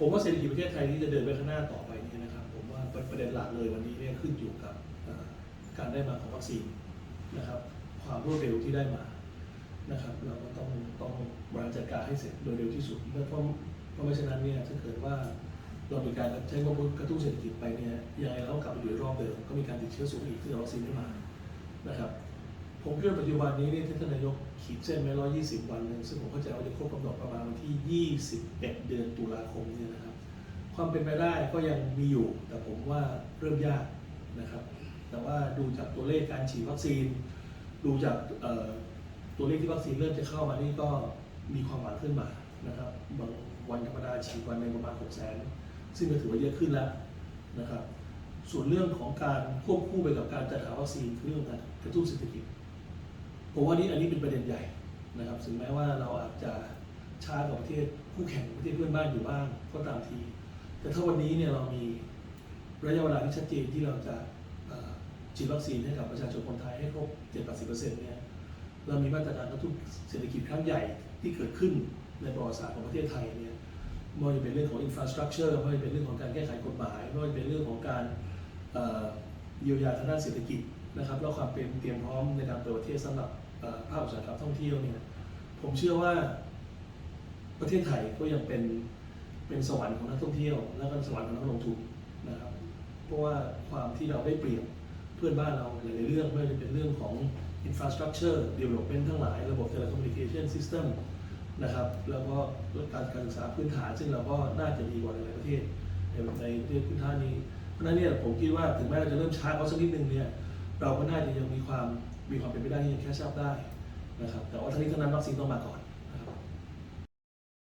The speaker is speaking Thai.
ผมว่าเศรษฐกิจประเทศไทยที่จะเดินไปข้างหน้าต่อไปนี่นะครับ ผมว่าประเด็นหลักเลยวันนี้เนี่ยขึ้นอยู่กับการได้มาของวัคซีนนะครับ ความรวดเร็วที่ได้มานะครับ เราก็ต้องต้องบริหารจัดการให้เสร็จโดยเร็วที่สุดเพราะเพราะเพราะไม่ฉะนั้นเนี่ยถ้าเกิดว่าเรามีการใช้งบกระตุ้นเศรษฐกิจไปเนี่ยยังไงเรากลับไปอยู่รอบเดิมก็มีการติดเชื้อสูงอีกที่วัคซีนไม่มานะครับ ผมคิดว่าปัจจุบันนี้เนี่ยที่ท่านนายกขีดเส้นไว้120วันหนึ่งซึ่งผมเข้าใจว่าจะครบกำหนดประมาณวันที่21เดือนตุลาคมเนี่ยนะครับ ความเป็นไปได้ก็ยังมีอยู่ แต่ผมว่าเริ่มยากนะครับ แต่ว่าดูจากตัวเลขการฉีดวัคซีน ดูจากตัวเลขที่วัคซีนเริ่มจะเข้ามานี่ก็มีความหวังขึ้นมานะครับบางวันธรรมดาฉีดวันหนึงประมาณ6 0 0 0 0 0ซึ่งก็ถือว่าเยอะขึ้นแล้วนะครับ ส่วนเรื่องของการควบคู่ไปกับการจัดหาวัคซีนคือเรื่องการกระตุ้นเศรษฐกิจ ผมว่านี่อันนี้เป็นประเด็นใหญ่นะครับถึงแม้ว่าเราอาจจะช้ากว่าประเทศคู่แข่งประเทศเพื่อนบ้านอยู่บ้างก็ตามที แต่ถ้าวันนี้เนี่ยเรามีระยะเวลาที่ชัดเจนที่เราจะฉีดวัคซีนให้กับประชาชนคนไทยให้ครบ 70-80%เนี่ยเรามีมาตรการกระตุ้นเศรษฐกิจครั้งใหญ่ที่เกิดขึ้นในประวัติศาสตร์ของประเทศไทยเนี่ยไม่ว่าจะเป็นเรื่องของ infrastructure ไม่ว่าจะเป็นเรื่องของการแก้ไขกฎหมายไม่ว่าจะเป็นเรื่องของการเยียวยาทางด้านเศรษฐกิจ นะครับแล้วความเป็นเตรียมพร้อมในการเปิดประเทศสำหรับภาคอุตสาหกรรมท่องเที่ยวเนี่ยผมเชื่อว่าประเทศไทยก็ยังเป็นเป็นสวรรค์ของนักท่องเที่ยว และก็สวรรค์ของนักลงทุนนะครับเพราะว่าความที่เราได้เปรียบเพื่อนบ้านเราหลายเรื่องไม่ว่าจะเป็นเรื่องของ infrastruc ประ development ทั้งหลาย ระบบ telecommunication system นะครับแล้วก็การการศึกษาพื้นฐานซึ่งเราก็น่าจะดีกว่าหลายประเทศในในประเทศพื้นฐานนี้ เพราะฉะนั้นเนี่ยผมคิดว่าถึงแม้เราจะเริ่มช้าเขาสักนิดนึงเนี่ย เราก็น่าจะยังมีความมีความเป็นไปได้ที่จะแค่ชอบได้นะครับแต่ว่าทั้งนี้ทั้งนั้นวัคซีนต้องมาก่อน